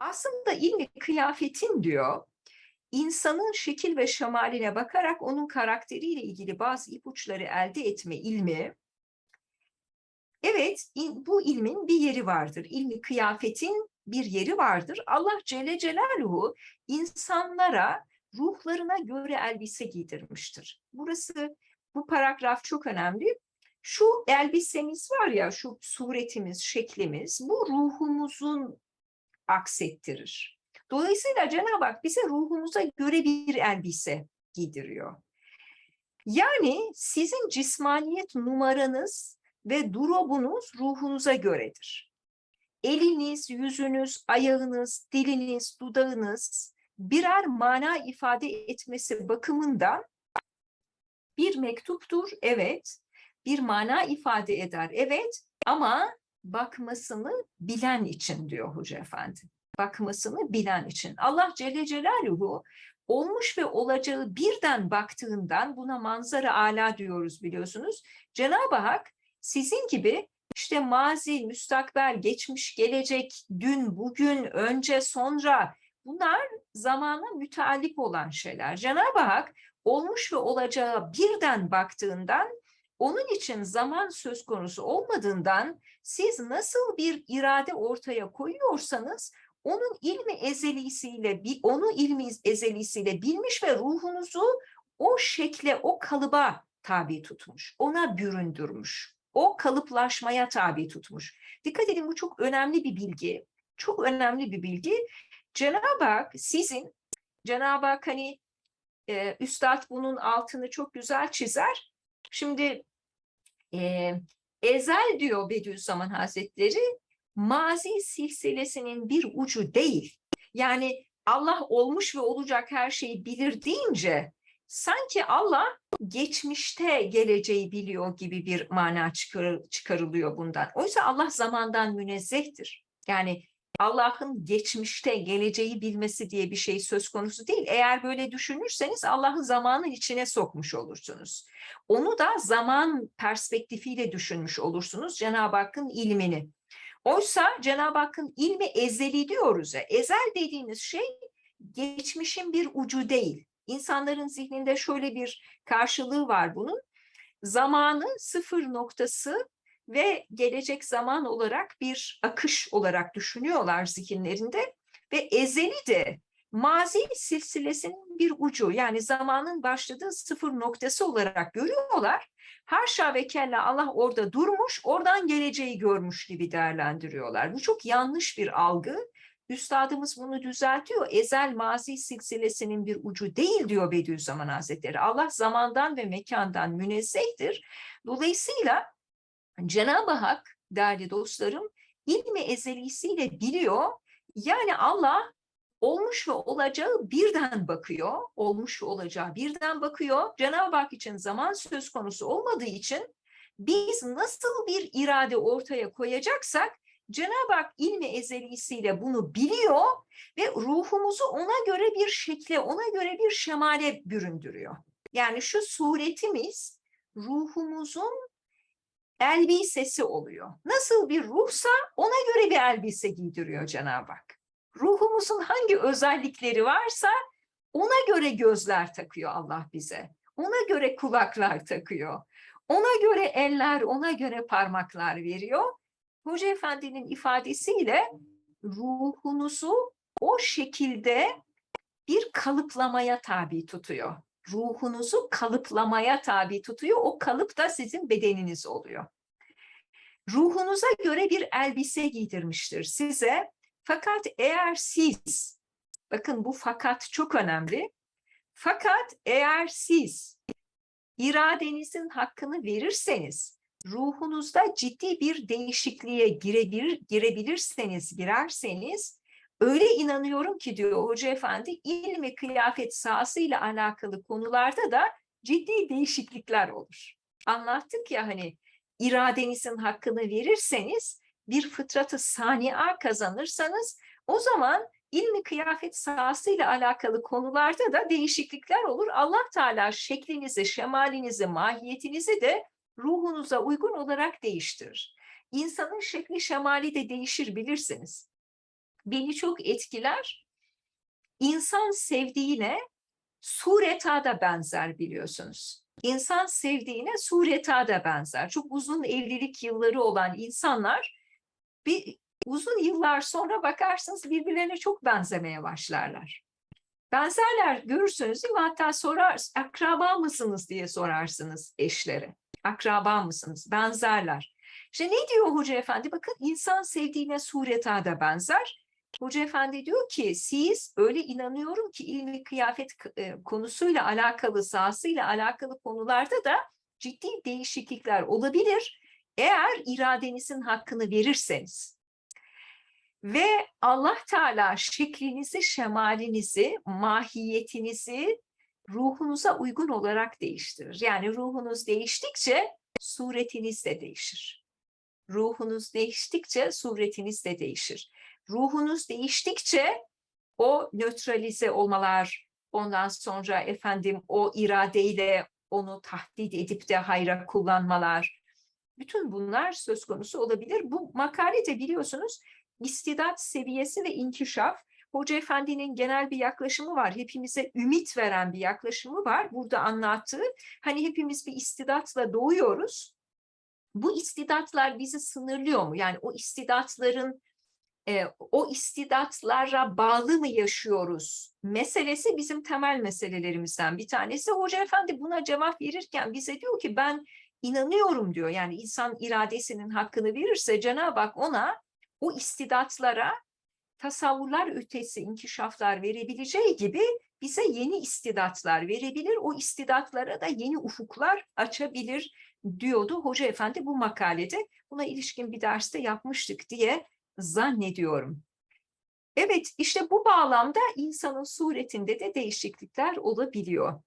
Aslında ilmi kıyafetin diyor, insanın şekil ve şemaline bakarak onun karakteriyle ilgili bazı ipuçları elde etme ilmi, evet bu ilmin bir yeri vardır. İlmi kıyafetin bir yeri vardır. Allah Celle Celaluhu insanlara ruhlarına göre elbise giydirmiştir. Burası, bu paragraf çok önemli. Şu elbisemiz var ya, şu suretimiz, şeklimiz, bu ruhumuzun aksettirir. Dolayısıyla Cenab-ı Hak bize ruhumuza göre bir elbise giydiriyor. Yani sizin cismaniyet numaranız ve durobunuz ruhunuza göredir. Eliniz, yüzünüz, ayağınız, diliniz, dudağınız birer mana ifade etmesi bakımından bir mektuptur, evet. Bir mana ifade eder, evet. Ama bakmasını bilen için diyor Hoca Efendi. Bakmasını bilen için. Allah Celle Celaluhu olmuş ve olacağı birden baktığından buna manzara ala diyoruz biliyorsunuz. Cenab-ı Hak sizin gibi işte mazi, müstakbel, geçmiş, gelecek, dün, bugün, önce, sonra bunlar zamana müteallik olan şeyler. Cenab-ı Hak olmuş ve olacağı birden baktığından onun için zaman söz konusu olmadığından siz nasıl bir irade ortaya koyuyorsanız onun ilmi ezelisiyle onu ilmi ezelisiyle bilmiş ve ruhunuzu o şekle, o kalıba tabi tutmuş. Ona büründürmüş. O kalıplaşmaya tabi tutmuş. Dikkat edin bu çok önemli bir bilgi. Çok önemli bir bilgi. Cenab-ı Hak sizin Cenab-ı Hak hani e, Üstad bunun altını çok güzel çizer. Şimdi e, ezel diyor Bediüzzaman Hazretleri mazi silsilesinin bir ucu değil. Yani Allah olmuş ve olacak her şeyi bilir deyince sanki Allah geçmişte geleceği biliyor gibi bir mana çıkar, çıkarılıyor bundan. Oysa Allah zamandan münezzehtir. Yani Allah'ın geçmişte geleceği bilmesi diye bir şey söz konusu değil. Eğer böyle düşünürseniz Allah'ı zamanın içine sokmuş olursunuz. Onu da zaman perspektifiyle düşünmüş olursunuz Cenab-ı Hakk'ın ilmini. Oysa Cenab-ı Hakk'ın ilmi ezeli diyoruz ya. Ezel dediğimiz şey geçmişin bir ucu değil. İnsanların zihninde şöyle bir karşılığı var bunun. Zamanı sıfır noktası ve gelecek zaman olarak bir akış olarak düşünüyorlar zihinlerinde ve ezeli de mazi silsilesinin bir ucu yani zamanın başladığı sıfır noktası olarak görüyorlar. Haşa ve kella Allah orada durmuş, oradan geleceği görmüş gibi değerlendiriyorlar. Bu çok yanlış bir algı. Üstadımız bunu düzeltiyor. Ezel mazi silsilesinin bir ucu değil diyor Bediüzzaman Hazretleri. Allah zamandan ve mekandan münezzehtir. Dolayısıyla Cenab-ı Hak değerli dostlarım ilmi ezelisiyle biliyor. Yani Allah olmuş ve olacağı birden bakıyor. Olmuş ve olacağı birden bakıyor. Cenab-ı Hak için zaman söz konusu olmadığı için biz nasıl bir irade ortaya koyacaksak Cenab-ı Hak ilmi ezelisiyle bunu biliyor ve ruhumuzu ona göre bir şekle, ona göre bir şemale büründürüyor. Yani şu suretimiz ruhumuzun elbisesi oluyor. Nasıl bir ruhsa ona göre bir elbise giydiriyor Cenab-ı Hak. Ruhumuzun hangi özellikleri varsa ona göre gözler takıyor Allah bize. Ona göre kulaklar takıyor. Ona göre eller, ona göre parmaklar veriyor. Hoca Efendi'nin ifadesiyle ruhunuzu o şekilde bir kalıplamaya tabi tutuyor. Ruhunuzu kalıplamaya tabi tutuyor. O kalıp da sizin bedeniniz oluyor. Ruhunuza göre bir elbise giydirmiştir size. Fakat eğer siz, bakın bu fakat çok önemli. Fakat eğer siz iradenizin hakkını verirseniz, ruhunuzda ciddi bir değişikliğe girebilir, girebilirseniz, girerseniz, öyle inanıyorum ki diyor Hoca Efendi, ilmi kıyafet sahasıyla alakalı konularda da ciddi değişiklikler olur. Anlattık ya hani iradenizin hakkını verirseniz, bir fıtratı sani'a kazanırsanız o zaman ilmi kıyafet sahasıyla alakalı konularda da değişiklikler olur. Allah Teala şeklinizi, şemalinizi, mahiyetinizi de ruhunuza uygun olarak değiştirir. İnsanın şekli şemali de değişir bilirsiniz. Beni çok etkiler. İnsan sevdiğine sureta da benzer biliyorsunuz. İnsan sevdiğine sureta da benzer. Çok uzun evlilik yılları olan insanlar bir uzun yıllar sonra bakarsınız birbirlerine çok benzemeye başlarlar. Benzerler görürsünüz değil mi? Hatta sorar, akraba mısınız diye sorarsınız eşlere. Akraba mısınız? Benzerler. İşte ne diyor Hoca Efendi? Bakın insan sevdiğine sureta da benzer. Hoca Efendi diyor ki siz öyle inanıyorum ki ilmi kıyafet e, konusuyla alakalı, sahasıyla alakalı konularda da ciddi değişiklikler olabilir. Eğer iradenizin hakkını verirseniz ve Allah Teala şeklinizi, şemalinizi, mahiyetinizi ruhunuza uygun olarak değiştirir. Yani ruhunuz değiştikçe suretiniz de değişir. Ruhunuz değiştikçe suretiniz de değişir. Ruhunuz değiştikçe o nötralize olmalar, ondan sonra efendim o iradeyle onu tahdit edip de hayra kullanmalar, bütün bunlar söz konusu olabilir. Bu makalede biliyorsunuz istidat seviyesi ve inkişaf. Hoca Efendi'nin genel bir yaklaşımı var. Hepimize ümit veren bir yaklaşımı var. Burada anlattığı hani hepimiz bir istidatla doğuyoruz. Bu istidatlar bizi sınırlıyor mu? Yani o istidatların o istidatlara bağlı mı yaşıyoruz? Meselesi bizim temel meselelerimizden bir tanesi. Hoca Efendi buna cevap verirken bize diyor ki ben inanıyorum diyor. Yani insan iradesinin hakkını verirse Cenab-ı Hak ona o istidatlara tasavvurlar ötesi inkişaflar verebileceği gibi bize yeni istidatlar verebilir. O istidatlara da yeni ufuklar açabilir diyordu Hoca Efendi bu makalede. Buna ilişkin bir derste yapmıştık diye zannediyorum. Evet, işte bu bağlamda insanın suretinde de değişiklikler olabiliyor.